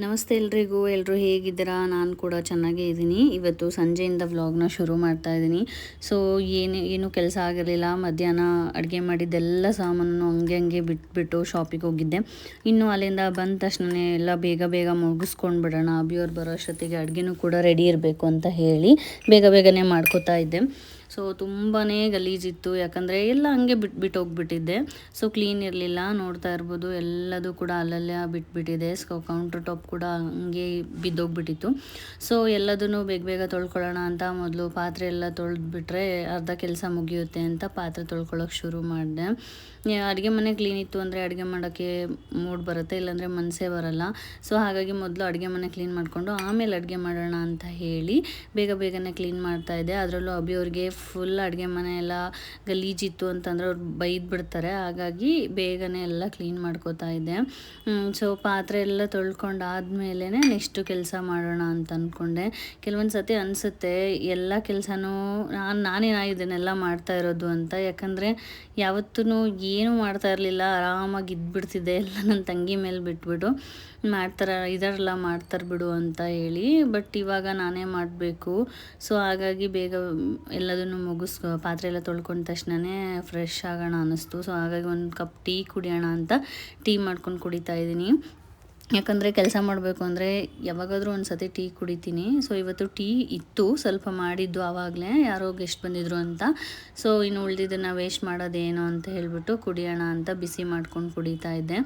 ನಮಸ್ತೆ ಎಲ್ರಿಗೂ ಎಲ್ಲರೂ ಹೇಗಿದ್ದೀರಾ? ನಾನು ಕೂಡ ಚೆನ್ನಾಗೇ ಇದ್ದೀನಿ. ಇವತ್ತು ಸಂಜೆಯಿಂದ ವ್ಲಾಗ್ನ ಶುರು ಮಾಡ್ತಾ ಇದ್ದೀನಿ. ಸೊ ಏನು ಏನು ಕೆಲಸ ಆಗಿರಲಿಲ್ಲ. ಮಧ್ಯಾಹ್ನ ಅಡುಗೆ ಮಾಡಿದ್ದೆಲ್ಲ ಸಾಮಾನು ಹಂಗೆ ಹಂಗೆ ಬಿಟ್ಬಿಟ್ಟು ಶಾಪಿಗೆ ಹೋಗಿದ್ದೆ. ಇನ್ನು ಅಲ್ಲಿಂದ ಬಂದ ತಕ್ಷಣ ಎಲ್ಲ ಬೇಗ ಬೇಗ ಮುಗಿಸ್ಕೊಂಡು ಬಿಡೋಣ. ಅಭಿಯವ್ರು ಬರೋ ಅಷ್ಟೊತ್ತಿಗೆ ಅಡುಗೆನೂ ಕೂಡ ರೆಡಿ ಇರಬೇಕು ಅಂತ ಹೇಳಿ ಬೇಗ, ಬೇಗನೆ ಮಾಡ್ಕೋತಾ ಇದ್ದೆ. ಸೊ ತುಂಬಾ ಗಲೀಜಿತ್ತು. ಯಾಕಂದರೆ ಎಲ್ಲ ಹಂಗೆ ಬಿಟ್ಬಿಟ್ಟು ಹೋಗ್ಬಿಟ್ಟಿದ್ದೆ. ಸೊ ಕ್ಲೀನ್ ಇರಲಿಲ್ಲ. ನೋಡ್ತಾ ಇರ್ಬೋದು, ಎಲ್ಲದೂ ಕೂಡ ಅಲ್ಲಲ್ಲೇ ಬಿಟ್ಬಿಟ್ಟಿದೆ. ಸೊ ಕೌಂಟರ್ ಟಾಪ್ ಕೂಡ ಹಂಗೆ ಬಿದ್ದೋಗ್ಬಿಟ್ಟಿತ್ತು. ಸೊ ಎಲ್ಲದನ್ನು ಬೇಗ ಬೇಗ ತೊಳ್ಕೊಳ್ಳೋಣ ಅಂತ ಮೊದಲು ಪಾತ್ರೆ ಎಲ್ಲ ತೊಳೆದ್ಬಿಟ್ರೆ ಅರ್ಧ ಕೆಲಸ ಮುಗಿಯುತ್ತೆ ಅಂತ ಪಾತ್ರೆ ತೊಳ್ಕೊಳ್ಳೋಕೆ ಶುರು ಮಾಡಿದೆ. ಅಡುಗೆ ಮನೆ ಕ್ಲೀನ್ ಇತ್ತು ಅಂದರೆ ಅಡುಗೆ ಮಾಡೋಕ್ಕೆ ಮೂಡ್ ಬರುತ್ತೆ, ಇಲ್ಲಾಂದರೆ ಮನಸ್ಸೇ ಬರಲ್ಲ. ಸೊ ಹಾಗಾಗಿ ಮೊದಲು ಅಡುಗೆ ಮನೆ ಕ್ಲೀನ್ ಮಾಡಿಕೊಂಡು ಆಮೇಲೆ ಅಡುಗೆ ಮಾಡೋಣ ಅಂತ ಹೇಳಿ ಬೇಗ ಬೇಗನೆ ಕ್ಲೀನ್ ಮಾಡ್ತಾ ಇದ್ದೆ. ಅದರಲ್ಲೂ ಅಭಿಯವ್ರಿಗೆ ಫುಲ್ ಅಡುಗೆ ಮನೆ ಎಲ್ಲ ಗಲೀಜಿತ್ತು ಅಂತಂದರೆ ಅವ್ರು ಬೈದು ಬಿಡ್ತಾರೆ. ಹಾಗಾಗಿ ಬೇಗನೆ ಎಲ್ಲ ಕ್ಲೀನ್ ಮಾಡ್ಕೋತಾ ಇದ್ದೆ. ಸೊ ಪಾತ್ರೆ ಎಲ್ಲ ತೊಳ್ಕೊಂಡು ಆದಮೇಲೆ ನೆಕ್ಸ್ಟು ಕೆಲಸ ಮಾಡೋಣ ಅಂತ ಅಂದ್ಕೊಂಡೆ ಕೆಲವೊಂದು ಸತಿ ಅನಿಸುತ್ತೆ, ಎಲ್ಲ ಕೆಲಸನೂ ನಾನು ನಾನೇ ಇದನ್ನೆಲ್ಲ ಮಾಡ್ತಾ ಇರೋದು ಅಂತ. ಯಾಕಂದರೆ ಯಾವತ್ತೂ ಏನೂ ಮಾಡ್ತಾ ಇರಲಿಲ್ಲ, ಆರಾಮಾಗಿ ಇದ್ಬಿಡ್ತಿದ್ದೆ ಎಲ್ಲ ನನ್ನ ತಂಗಿ ಮೇಲೆ ಬಿಟ್ಬಿಟ್ಟು. ಮಾಡ್ತಾರೆ, ಇದರಲ್ಲ ಮಾಡ್ತಾರೆ ಬಿಡು ಅಂತ ಹೇಳಿ ಬಟ್ ಇವಾಗ ನಾನೇ ಮಾಡಬೇಕು. ಸೊ ಹಾಗಾಗಿ ಬೇಗ ಎಲ್ಲದನ್ನು ಮುಗಿಸ್ಕೊ ಪಾತ್ರೆ ಎಲ್ಲ ತೊಳ್ಕೊಂಡ ತಕ್ಷಣವೇ ಫ್ರೆಶ್ ಆಗೋಣ ಅನ್ನಿಸ್ತು. ಸೊ ಹಾಗಾಗಿ ಒಂದು ಕಪ್ ಟೀ ಕುಡಿಯೋಣ ಅಂತ ಟೀ ಮಾಡ್ಕೊಂಡು ಕುಡಿತಾ ಇದ್ದೀನಿ. ಯಾಕಂದರೆ ಕೆಲಸ ಮಾಡಬೇಕು ಅಂದರೆ ಯಾವಾಗಾದರೂ ಒಂದು ಸತಿ ಟೀ ಕುಡಿತೀನಿ. ಸೊ ಇವತ್ತು ಟೀ ಇತ್ತು, ಸ್ವಲ್ಪ ಮಾಡಿದ್ದು ಆವಾಗಲೇ, ಯಾರೋ ಗೆಸ್ಟ್ ಬಂದಿದ್ರು ಅಂತ. ಸೊ ಇನ್ನು ಉಳಿದಿದ್ದನ್ನು ವೇಸ್ಟ್ ಮಾಡೋದೇನು ಅಂತ ಹೇಳಿಬಿಟ್ಟು ಕುಡಿಯೋಣ ಅಂತ ಬಿಸಿ ಮಾಡ್ಕೊಂಡು ಕುಡಿತಾ ಇದ್ದೆ.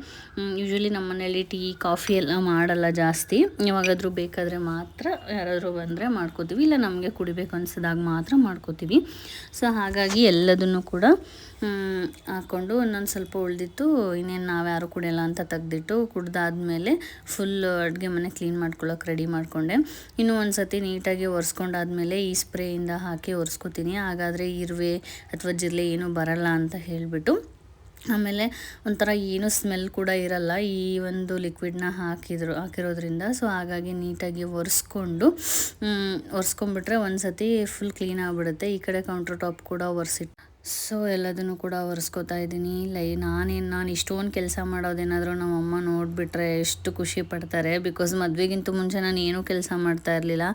ಯೂಶ್ವಲಿ ನಮ್ಮ ಮನೇಲಿ ಟೀ, ಕಾಫಿ ಎಲ್ಲ ಮಾಡಲ್ಲ ಜಾಸ್ತಿ. ಯಾವಾಗಾದರೂ ಬೇಕಾದರೆ ಮಾತ್ರ ಯಾರಾದರೂ ಬಂದರೆ ಮಾಡ್ಕೋತೀವಿ. ಇಲ್ಲ ನಮಗೆ ಕುಡಿಬೇಕು ಅನ್ಸಿದಾಗ ಮಾತ್ರ ಮಾಡ್ಕೋತೀವಿ. ಸೊ ಹಾಗಾಗಿ ಎಲ್ಲದನ್ನು ಕೂಡ ಹಾಕ್ಕೊಂಡು ಇನ್ನೊಂದು ಸ್ವಲ್ಪ ಉಳಿದಿತ್ತು. ಇನ್ನೇನು ನಾವು ಯಾರು ಕುಡಿಯಲ್ಲ ಅಂತ ತೆಗ್ದಿಟ್ಟು ಕುಡ್ದಾದ್ಮೇಲೆ ಫುಲ್ ಅಡುಗೆ ಮನೆ ಕ್ಲೀನ್ ಮಾಡ್ಕೊಳ್ಳೋಕೆ ರೆಡಿ ಮಾಡಿಕೊಂಡೆ. ಇನ್ನೂ ಒಂದು ಸತಿ ನೀಟಾಗಿ ಒರೆಸ್ಕೊಂಡಾದ್ಮೇಲೆ ಈ ಸ್ಪ್ರೇಯಿಂದ ಹಾಕಿ ಒರೆಸ್ಕೊತೀನಿ. ಹಾಗಾದರೆ ಇರುವೆ ಅಥವಾ ಜಿರಲೆ ಏನೂ ಬರಲ್ಲ ಅಂತ ಹೇಳಿಬಿಟ್ಟು ಆಮೇಲೆ ಒಂಥರ ಏನೂ ಸ್ಮೆಲ್ ಕೂಡ ಇರಲ್ಲ. ಈ ಒಂದು ಲಿಕ್ವಿಡ್ನ ಹಾಕಿದ್ರು, ಹಾಕಿರೋದ್ರಿಂದ. ಸೊ ಹಾಗಾಗಿ ನೀಟಾಗಿ ಒರೆಸ್ಕೊಂಡು ಒರೆಸ್ಕೊಂಬಿಟ್ರೆ ಒಂದು ಸತಿ ಫುಲ್ ಕ್ಲೀನ್ ಆಗಿಬಿಡುತ್ತೆ. ಈ ಕಡೆ ಕೌಂಟರ್ ಟಾಪ್ ಕೂಡ ಒರೆಸಿಟ್ಟು ಸೊ ಎಲ್ಲದನ್ನು ಕೂಡ ಒರೆಸ್ಕೋತಾ ಇದ್ದೀನಿ. ಲೈ, ನಾನೇನು ನಾನು ಇಷ್ಟೊಂದು ಕೆಲಸ ಮಾಡೋದೇನಾದರೂ ನಮ್ಮಮ್ಮ ನೋಡಿಬಿಟ್ರೆ ಎಷ್ಟು ಖುಷಿ ಪಡ್ತಾರೆ. ಬಿಕಾಸ್ ಮದುವೆಗಿಂತ ಮುಂಚೆ ನಾನು ಏನೂ ಕೆಲಸ ಮಾಡ್ತಾ ಇರಲಿಲ್ಲ.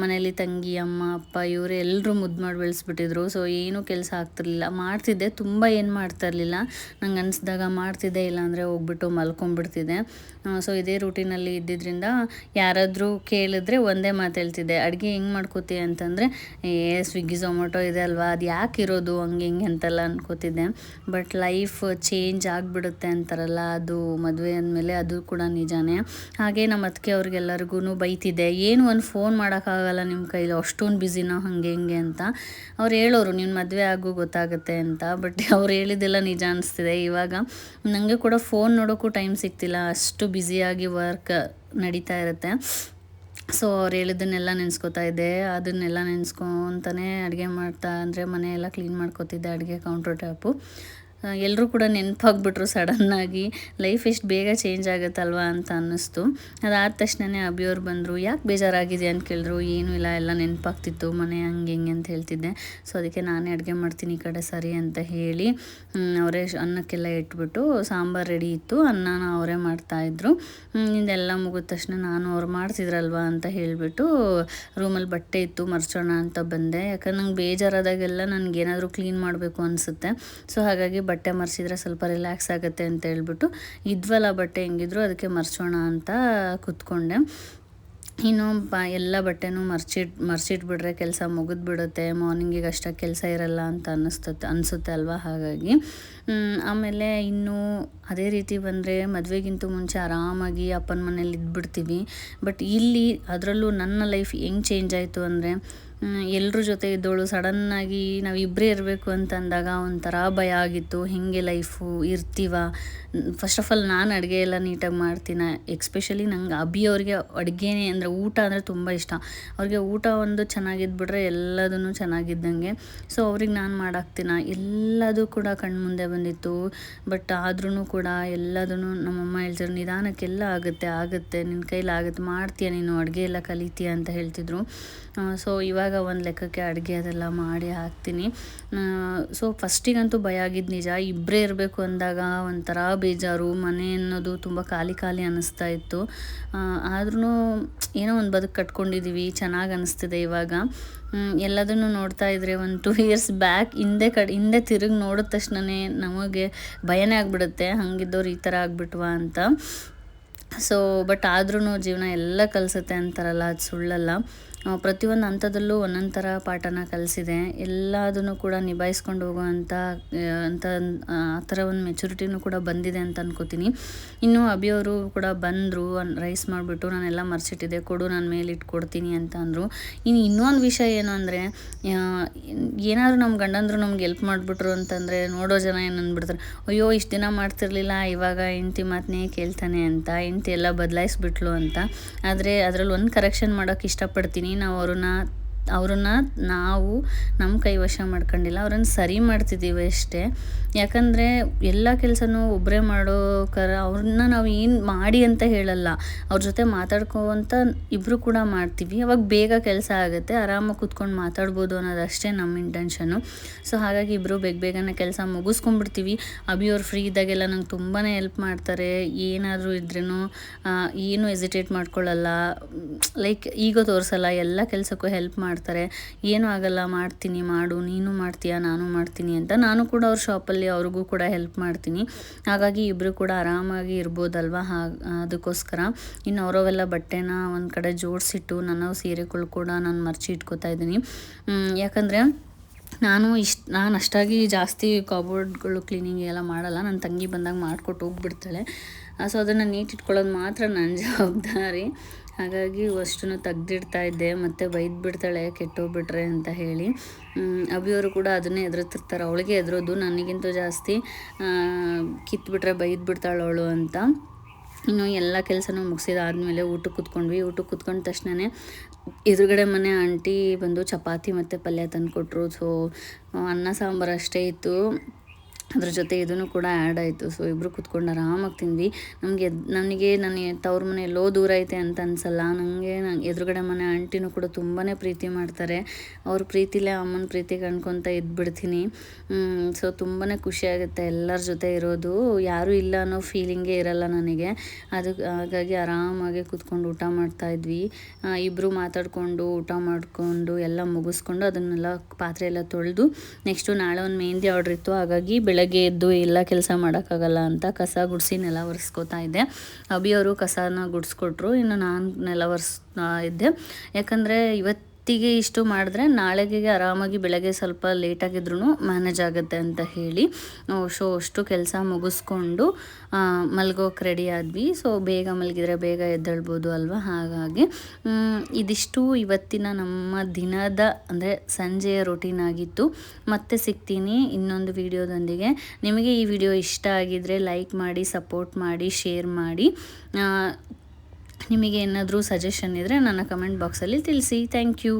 ಮನೆಯಲ್ಲಿ ತಂಗಿ, ಅಮ್ಮ, ಅಪ್ಪ, ಇವರು ಎಲ್ಲರೂ ಮುದ್ದು ಮಾಡಿ ಬೆಳೆಸ್ಬಿಟ್ಟಿದ್ರು. ಸೊ ಏನೂ ಕೆಲಸ ಆಗ್ತಿರ್ಲಿಲ್ಲ. ಮಾಡ್ತಿದ್ದೆ, ತುಂಬ ಏನು ಮಾಡ್ತಾ ಇರಲಿಲ್ಲ. ನಂಗೆ ಅನಿಸ್ದಾಗ ಮಾಡ್ತಿದ್ದೆ, ಇಲ್ಲಾಂದರೆ ಹೋಗ್ಬಿಟ್ಟು ಮಲ್ಕೊಂಡ್ಬಿಡ್ತಿದ್ದೆ. ಸೊ ಇದೇ ರೂಟೀನಲ್ಲಿ ಇದ್ದಿದ್ದರಿಂದ ಯಾರಾದರೂ ಕೇಳಿದ್ರೆ ಒಂದೇ ಮಾತು ಹೇಳ್ತಿದ್ದೆ, ಅಡುಗೆ ಹೆಂಗೆ ಮಾಡ್ಕೋತಿ? ಅಂತಂದರೆ, ಏ ಸ್ವಿಗ್ಗಿ ಝೊಮೊಟೊ ಇದೆ ಅಲ್ವಾ? ಅದು ಯಾಕೆ ಇರೋದು? ಹಂಗೆ ಹಂಗೆ ಅಂತೆಲ್ಲ ಅನ್ಕೋತಿದ್ದೆ. ಬಟ್ ಲೈಫ್ ಚೇಂಜ್ ಆಗಿಬಿಡುತ್ತೆ ಅಂತಾರಲ್ಲ, ಅದು ಮದುವೆ ಅಂದಮೇಲೆ ಅದು ಕೂಡ ನಿಜಾನೇ. ಹಾಗೆ ನಮ್ಮ ಅದಕ್ಕೆ ಅವ್ರಿಗೆಲ್ಲರಿಗೂ ಬೈತಿದ್ದೆ, ಏನು ಒಂದು ಫೋನ್ ಮಾಡೋಕ್ಕಾಗಲ್ಲ ನಿಮ್ಮ ಕೈಲಿ, ಅಷ್ಟೊಂದು ಬ್ಯುಸಿನೋ ಹಾಗೆ ಹಿಂಗೆ ಅಂತ. ಅವ್ರು ಹೇಳೋರು ನಿಮ್ಮ ಮದುವೆ ಆಗು, ಗೊತ್ತಾಗುತ್ತೆ ಅಂತ. ಬಟ್ ಅವ್ರು ಹೇಳಿದ್ದೆಲ್ಲ ನಿಜ ಅನಿಸ್ತಿದೆ. ಇವಾಗ ನನಗೆ ಕೂಡ ಫೋನ್ ನೋಡೋಕ್ಕೂ ಟೈಮ್ ಸಿಗ್ತಿಲ್ಲ, ಅಷ್ಟು ಬ್ಯುಸಿಯಾಗಿ ವರ್ಕ್ ನಡೀತಾ ಇರುತ್ತೆ. ಸೊ ಅವ್ರು ಹೇಳಿದ್ದನ್ನೆಲ್ಲ ನೆನೆಸ್ಕೊತಾ ಇದ್ದೆ. ಅದನ್ನೆಲ್ಲ ನೆನೆಸ್ಕೊತಾನೆ ಅಡುಗೆ ಮಾಡ್ತಾ ಅಂದರೆ ಮನೆಯೆಲ್ಲ ಕ್ಲೀನ್ ಮಾಡ್ಕೊತಿದ್ದೆ ಅಡುಗೆ ಕೌಂಟ್ರ್ ಟಾಪು ಎಲ್ಲರೂ ಕೂಡ ನೆನಪಾಗ್ಬಿಟ್ರು ಸಡನ್ನಾಗಿ ಲೈಫ್ ಎಷ್ಟು ಬೇಗ ಚೇಂಜ್ ಆಗುತ್ತಲ್ವಾ? ಅಂತ ಅನ್ನಿಸ್ತು. ಅದಾದ ತಕ್ಷಣನೇ ಅಭಿಯವ್ರು ಬಂದರು, ಯಾಕೆ ಬೇಜಾರಾಗಿದೆ ಅಂತ ಕೇಳಿದ್ರು. ಏನೂ ಇಲ್ಲ, ಎಲ್ಲ ನೆನಪಾಗ್ತಿತ್ತು, ಮನೆ ಹಂಗೆ ಹಿಂಗೆ ಅಂತ ಹೇಳ್ತಿದ್ದೆ. ಸೊ, ಅದಕ್ಕೆ ನಾನೇ ಅಡುಗೆ ಮಾಡ್ತೀನಿ ಈ ಕಡೆ ಸರಿ ಅಂತ ಹೇಳಿ ಅವರೇ ಅನ್ನಕ್ಕೆಲ್ಲ ಇಟ್ಬಿಟ್ಟು ಸಾಂಬಾರು ರೆಡಿ ಇತ್ತು. ಅನ್ನನ ಅವರೇ ಮಾಡ್ತಾಯಿದ್ರು ಇದೆಲ್ಲ ಮುಗಿದ ತಕ್ಷಣ ನಾನು ಅವ್ರು ಮಾಡ್ತಿದ್ರಲ್ವಾ ಅಂತ ಹೇಳಿಬಿಟ್ಟು ರೂಮಲ್ಲಿ ಬಟ್ಟೆ ಇತ್ತು, ಮರ್ಚೋಣ ಅಂತ ಬಂದೆ. ಯಾಕಂದ್ರೆ ನಂಗೆ ಬೇಜಾರಾದಾಗೆಲ್ಲ ನನಗೇನಾದರೂ ಕ್ಲೀನ್ ಮಾಡಬೇಕು ಅನಿಸುತ್ತೆ. ಸೊ, ಹಾಗಾಗಿ ಬಟ್ಟೆ ಮರೆಸಿದ್ರೆ ಸ್ವಲ್ಪ ರಿಲ್ಯಾಕ್ಸ್ ಆಗುತ್ತೆ ಅಂತ ಹೇಳ್ಬಿಟ್ಟು ಇದ್ವಲ್ಲ ಬಟ್ಟೆ ಹೆಂಗಿದ್ರು ಅದಕ್ಕೆ ಮರ್ಸೋಣ ಅಂತ ಕೂತ್ಕೊಂಡೆ. ಇನ್ನು ಪ ಎಲ್ಲ ಬಟ್ಟೆನೂ ಮರ್ಚಿಟ್ ಮರ್ಚಿಟ್ಬಿಟ್ರೆ ಕೆಲಸ ಮುಗಿದ್ಬಿಡುತ್ತೆ ಮಾರ್ನಿಂಗಿಗೆ ಅಷ್ಟಾಗಿ ಕೆಲಸ ಇರಲ್ಲ ಅಂತ ಅನ್ನಿಸ್ತತೆ, ಅನಿಸುತ್ತೆ ಅಲ್ವಾ ಹಾಗಾಗಿ. ಆಮೇಲೆ ಇನ್ನೂ ಅದೇ ರೀತಿ ಬಂದರೆ ಮದುವೆಗಿಂತ ಮುಂಚೆ ಆರಾಮಾಗಿ ಅಪ್ಪನ ಮನೇಲಿ ಇದ್ಬಿಡ್ತೀವಿ. ಬಟ್ ಇಲ್ಲಿ ಅದರಲ್ಲೂ ನನ್ನ ಲೈಫ್ ಹೆಂಗೆ ಚೇಂಜ್ ಆಯಿತು ಅಂದರೆ ಎಲ್ಲರ ಜೊತೆ ಇದ್ದೋಳು ಸಡನ್ನಾಗಿ ನಾವು ಇಬ್ಬರೇ ಇರಬೇಕು ಅಂತಂದಾಗ ಒಂಥರ ಭಯ ಆಗಿತ್ತು. ಹೇಗೆ ಲೈಫು ಇರ್ತೀವ? ಫಸ್ಟ್ ಆಫ್ ಆಲ್ ನಾನು ಅಡುಗೆ ಎಲ್ಲ ನೀಟಾಗಿ ಮಾಡ್ತೀನಿ. ಎಕ್ಸ್ಪೆಷಲಿ ನಂಗೆ ಅಭಿ ಅವ್ರಿಗೆ ಅಡುಗೆನೇ ಅಂದರೆ ಊಟ ಅಂದರೆ ತುಂಬ ಇಷ್ಟ. ಅವ್ರಿಗೆ ಊಟ ಒಂದು ಚೆನ್ನಾಗಿದ್ಬಿಟ್ರೆ ಎಲ್ಲದೂ ಚೆನ್ನಾಗಿದ್ದಂಗೆ. ಸೊ ಅವ್ರಿಗೆ ನಾನು ಮಾಡಾಕ್ತೀನಿ. ಎಲ್ಲದೂ ಕೂಡ ಕಣ್ಣು ಮುಂದೆ ಬಂದಿತ್ತು. ಬಟ್ ಆದ್ರೂ ಕೂಡ ಎಲ್ಲದೂ ನಮ್ಮಮ್ಮ ಹೇಳ್ತಿದ್ರು, ನಿಧಾನಕ್ಕೆಲ್ಲ ಆಗುತ್ತೆ ಆಗುತ್ತೆ. ನಿನ್ನ ಕೈಲಾಗುತ್ತೆ ಮಾಡ್ತೀಯ ನೀನು ಅಡುಗೆ ಎಲ್ಲ ಕಲಿತೀಯ ಅಂತ ಹೇಳ್ತಿದ್ರು. ಸೊ ಇವಾಗ ಇದ್ದಾಗ ಒಂದು ಲೆಕ್ಕಕ್ಕೆ ಅಡುಗೆ ಅದೆಲ್ಲ ಮಾಡಿ ಹಾಕ್ತೀನಿ. ಸೊ ಫಸ್ಟಿಗಂತೂ ಭಯ ಆಗಿದ್ದು ನಿಜ. ಇಬ್ಬರೇ ಇರಬೇಕು ಅಂದಾಗ ಒಂಥರ ಬೇಜಾರು. ಮನೆ ಅನ್ನೋದು ತುಂಬ ಖಾಲಿ ಖಾಲಿ ಅನ್ನಿಸ್ತಾ ಇತ್ತು. ಆದ್ರೂ ಏನೋ ಒಂದು ಬದುಕು ಕಟ್ಕೊಂಡಿದ್ದೀವಿ ಚೆನ್ನಾಗಿ ಅನ್ನಿಸ್ತಿದೆ ಇವಾಗ. ಎಲ್ಲದನ್ನು ನೋಡ್ತಾ ಇದ್ರೆ ಒಂದು ಟೂ ಇಯರ್ಸ್ ಬ್ಯಾಕ್ ಹಿಂದೆ ಕಡೆ, ಹಿಂದೆ ತಿರುಗಿ ನೋಡಿದ ತಕ್ಷಣವೇ ನಮಗೆ ಭಯನೇ ಆಗಿಬಿಡುತ್ತೆ. ಹಂಗಿದ್ದವ್ರು ಈ ಥರ ಆಗ್ಬಿಟ್ವಾ ಅಂತ. ಸೊ ಬಟ್ ಆದ್ರೂ ಜೀವನ ಎಲ್ಲ ಕಲಿಸುತ್ತೆ ಅಂತಾರಲ್ಲ, ಅದು ಸುಳ್ಳಲ್ಲ. ಪ್ರತಿಯೊಂದು ಹಂತದಲ್ಲೂ ಒಂದೊಂದು ಥರ ಪಾಠನ ಕಲಿಸಿದೆ. ಎಲ್ಲದನ್ನು ಕೂಡ ನಿಭಾಯಿಸ್ಕೊಂಡು ಹೋಗುವಂಥ ಅಂತ ಆ ಥರ ಒಂದು ಮೆಚುರಿಟಿನೂ ಕೂಡ ಬಂದಿದೆ ಅಂತ ಅನ್ಕೋತೀನಿ. ಇನ್ನು ಅಭಿಯವರು ಕೂಡ ಬಂದರು ರೈಸ್ ಮಾಡಿಬಿಟ್ಟು, ನಾನೆಲ್ಲ ಮರ್ಸಿಟ್ಟಿದ್ದೆ ಕೊಡು ನಾನು ಮೇಲಿಟ್ಟು ಕೊಡ್ತೀನಿ ಅಂತ ಅಂದರು. ಇನ್ನು ಇನ್ನೊಂದು ವಿಷಯ ಏನು ಅಂದರೆ ಏನಾದರೂ ನಮ್ಮ ಗಂಡಂದರು ನಮ್ಗೆ ಎಲ್ಪ್ ಮಾಡಿಬಿಟ್ರು ಅಂತಂದರೆ ನೋಡೋ ಜನ ಏನು ಅಂದ್ಬಿಡ್ತಾರೆ ಅಯ್ಯೋ, ಇಷ್ಟು ದಿನ ಮಾಡ್ತಿರ್ಲಿಲ್ಲ, ಇವಾಗ ಹೆಂಡತಿ ಮಾತನ್ನೇ ಕೇಳ್ತಾನೆ ಅಂತ, ಹೆಂಡತಿ ಎಲ್ಲ ಬದಲಾಯಿಸ್ಬಿಟ್ಲು ಅಂತ. ಆದರೆ ಅದರಲ್ಲಿ ಒಂದು ಕರೆಕ್ಷನ್ ಮಾಡೋಕ್ಕೆ ಇಷ್ಟಪಡ್ತೀನಿ. ನಾವು ಅವ್ರನ್ನ ಅವ್ರನ್ನ ನಾವು ನಮ್ಮ ಕೈ ವಶ ಮಾಡ್ಕೊಂಡಿಲ್ಲ, ಅವ್ರನ್ನ ಸರಿ ಮಾಡ್ತಿದ್ದೀವಿ ಅಷ್ಟೇ. ಯಾಕಂದರೆ ಎಲ್ಲ ಕೆಲಸನೂ ಒಬ್ಬರೇ ಮಾಡೋಕರ ಅವ್ರನ್ನ ನಾವು ಏನು ಮಾಡಿ ಅಂತ ಹೇಳಲ್ಲ. ಅವ್ರ ಜೊತೆ ಮಾತಾಡ್ಕೋವಂತ ಇಬ್ಬರು ಕೂಡ ಮಾಡ್ತೀವಿ. ಅವಾಗ ಬೇಗ ಕೆಲಸ ಆಗುತ್ತೆ ಆರಾಮಾಗಿ ಕೂತ್ಕೊಂಡು ಮಾತಾಡ್ಬೋದು ಅನ್ನೋದಷ್ಟೇ ನಮ್ಮ ಇಂಟೆನ್ಷನು ಸೊ ಹಾಗಾಗಿ ಇಬ್ಬರು ಬೇಗ ಬೇಗನೆ ಕೆಲಸ ಮುಗಿಸ್ಕೊಂಡ್ಬಿಡ್ತೀವಿ. ಅಭಿಯವ್ರು ಫ್ರೀ ಇದ್ದಾಗೆಲ್ಲ ನಂಗೆ ತುಂಬಾ ಹೆಲ್ಪ್ ಮಾಡ್ತಾರೆ. ಏನಾದರೂ ಇದ್ರೂ ಏನು ಎಸಿಟೇಟ್ ಮಾಡ್ಕೊಳ್ಳಲ್ಲ ಲೈಕ್ ಈಗ ತೋರಿಸಲ್ಲ, ಎಲ್ಲ ಕೆಲಸಕ್ಕೂ ಹೆಲ್ಪ್ ಮಾಡಿ ಮಾಡ್ತಾರೆ, ಏನೂ ಆಗಲ್ಲ, ಮಾಡ್ತೀನಿ, ಮಾಡು, ನೀನು ಮಾಡ್ತೀಯಾ, ನಾನು ಮಾಡ್ತೀನಿ ಅಂತ ನಾನು ಕೂಡ ಅವ್ರ ಶಾಪಲ್ಲಿ ಅವ್ರಿಗೂ ಕೂಡ ಹೆಲ್ಪ್ ಮಾಡ್ತೀನಿ. ಹಾಗಾಗಿ ಇಬ್ಬರು ಕೂಡ ಆರಾಮಾಗಿ ಇರ್ಬೋದಲ್ವ? ಹಾಗೆ ಅದಕ್ಕೋಸ್ಕರ. ಇನ್ನು ಅವರವೆಲ್ಲ ಬಟ್ಟೆನ ಒಂದು ಕಡೆ ಜೋಡಿಸಿಟ್ಟು ನನ್ನ ಸೀರೆಗಳು ಕೂಡ ನಾನು ಮರ್ಚಿ ಇಟ್ಕೋತಾ ಇದ್ದೀನಿ. ಯಾಕಂದರೆ ನಾನು ಇಷ್ಟು, ನಾನು ಅಷ್ಟಾಗಿ ಜಾಸ್ತಿ ಕಬೋರ್ಡ್ಗಳು ಕ್ಲೀನಿಂಗ್ ಎಲ್ಲ ಮಾಡಲ್ಲ. ನನ್ನ ತಂಗಿ ಬಂದಾಗ ಮಾಡಿಕೊಟ್ಟು ಹೋಗ್ಬಿಡ್ತಾಳೆ. ಸೊ ಅದನ್ನು ನೀಟ್ ಇಟ್ಕೊಳ್ಳೋದು ಮಾತ್ರ ನನ್ನ ಜವಾಬ್ದಾರಿ. ಹಾಗಾಗಿ ಅಷ್ಟನ್ನು ತೆಗ್ದಿಡ್ತಾ ಇದ್ದೆ, ಮತ್ತು ಬೈದು ಬಿಡ್ತಾಳೆ ಕೆಟ್ಟೋಗ್ಬಿಟ್ರೆ ಅಂತ ಹೇಳಿ. ಅಭಿಯವರು ಕೂಡ ಅದನ್ನೇ ಎದುರುತ್ತಿರ್ತಾರೆ ಅವಳಿಗೆ ಎದುರೋದು ನನಗಿಂತ ಜಾಸ್ತಿ ಕಿತ್ಬಿಟ್ರೆ ಬೈದು ಬಿಡ್ತಾಳೆ ಅವಳು ಅಂತ. ಇನ್ನು ಎಲ್ಲ ಕೆಲಸನೂ ಮುಗಿಸಿದಾದ್ಮೇಲೆ ಊಟಕ್ಕೆ ಕೂತ್ಕೊಂಡ್ವಿ. ಊಟಕ್ಕೆ ಕೂತ್ಕೊಂಡ ತಕ್ಷಣವೇ ಎದುರುಗಡೆ ಮನೆ ಆಂಟಿ ಬಂದು ಚಪಾತಿ ಮತ್ತು ಪಲ್ಯ ತಂದುಕೊಟ್ರು. ಸೊ ಅನ್ನ ಸಾಂಬಾರು ಅಷ್ಟೇ ಇತ್ತು. ಅದ್ರ ಜೊತೆ ಇದನ್ನು ಕೂಡ ಆ್ಯಡ್ ಆಯಿತು. ಸೊ ಇಬ್ಬರು ಕುತ್ಕೊಂಡು ಆರಾಮಾಗಿ ತಿಂದ್ವಿ. ನಮಗೆ ನನಗೆ ನನಗೆ ತವ್ರ ಮನೆ ಎಲ್ಲೋ ದೂರ ಐತೆ ಅಂತ ಅನ್ಸಲ್ಲ. ನನಗೆ ನಂಗೆ ಎದುರುಗಡೆ ಮನೆ ಆಂಟಿನೂ ಕೂಡ ತುಂಬಾ ಪ್ರೀತಿ ಮಾಡ್ತಾರೆ. ಅವ್ರ ಪ್ರೀತಿಲೇ ಅಮ್ಮನ ಪ್ರೀತಿ ಕಣ್ಕೊತ ಇದ್ಬಿಡ್ತೀನಿ. ಸೊ ತುಂಬಾ ಖುಷಿಯಾಗುತ್ತೆ ಎಲ್ಲರ ಜೊತೆ ಇರೋದು. ಯಾರೂ ಇಲ್ಲ ಅನ್ನೋ ಫೀಲಿಂಗೇ ಇರಲ್ಲ ನನಗೆ. ಅದು, ಹಾಗಾಗಿ ಆರಾಮಾಗಿ ಕುತ್ಕೊಂಡು ಊಟ ಮಾಡ್ತಾಯಿದ್ವಿ ಇಬ್ಬರು ಮಾತಾಡಿಕೊಂಡು ಊಟ ಮಾಡಿಕೊಂಡು ಎಲ್ಲ ಮುಗಿಸ್ಕೊಂಡು ಅದನ್ನೆಲ್ಲ ಪಾತ್ರೆ ಎಲ್ಲ ತೊಳೆದು, ನೆಕ್ಸ್ಟು ನಾಳೆ ಒಂದು ಮೆಹಂದಿ ಆರ್ಡ್ರ್ ಇತ್ತು. ಹಾಗಾಗಿ ಬೆಳಗ್ಗೆ ಎದ್ದು ಎಲ್ಲ ಕೆಲಸ ಮಾಡೋಕ್ಕಾಗಲ್ಲ ಅಂತ ಕಸ ಗುಡಿಸಿ ನೆಲ ಒರೆಸ್ಕೋತಾ ಇದ್ದೆ. ಅಭಿಯವರು ಕಸನ ಗುಡಿಸ್ಕೊಟ್ರು. ಇನ್ನು ನಾನು ನೆಲ ಒರೆಸ್ತಾ ಇದ್ದೆ. ಯಾಕಂದರೆ ಇವತ್ತು ಹೊತ್ತಿಗೆ ಇಷ್ಟು ಮಾಡಿದ್ರೆ ನಾಳೆಗೆ ಆರಾಮಾಗಿ ಬೆಳಗ್ಗೆ ಸ್ವಲ್ಪ ಲೇಟಾಗಿದ್ರು ಮ್ಯಾನೇಜ್ ಆಗುತ್ತೆ ಅಂತ ಹೇಳಿ. ಶೋ, ಅಷ್ಟು ಕೆಲಸ ಮುಗಿಸ್ಕೊಂಡು ಮಲ್ಗೋಕೆ ರೆಡಿ ಆದ್ವಿ. ಸೊ ಬೇಗ ಮಲಗಿದ್ರೆ ಬೇಗ ಎದ್ದೇಳ್ಬೋದು ಅಲ್ವಾ? ಹಾಗಾಗಿ ಇದಿಷ್ಟು ಇವತ್ತಿನ ನಮ್ಮ ದಿನದ, ಅಂದರೆ ಸಂಜೆಯ ರೊಟೀನ್ ಆಗಿತ್ತು. ಮತ್ತೆ ಸಿಗ್ತೀನಿ ಇನ್ನೊಂದು ವಿಡಿಯೋದೊಂದಿಗೆ ನಿಮಗೆ ಈ ವಿಡಿಯೋ ಇಷ್ಟ ಆಗಿದ್ದರೆ ಲೈಕ್ ಮಾಡಿ ಸಪೋರ್ಟ್ ಮಾಡಿ ಶೇರ್ ಮಾಡಿ. ನಿಮಗೆ ಏನಾದರೂ ಸಜೆಷನ್ ಇದ್ದರೆ ನನ್ನ ಕಮೆಂಟ್ ಬಾಕ್ಸಲ್ಲಿ ತಿಳಿಸಿ. Thank you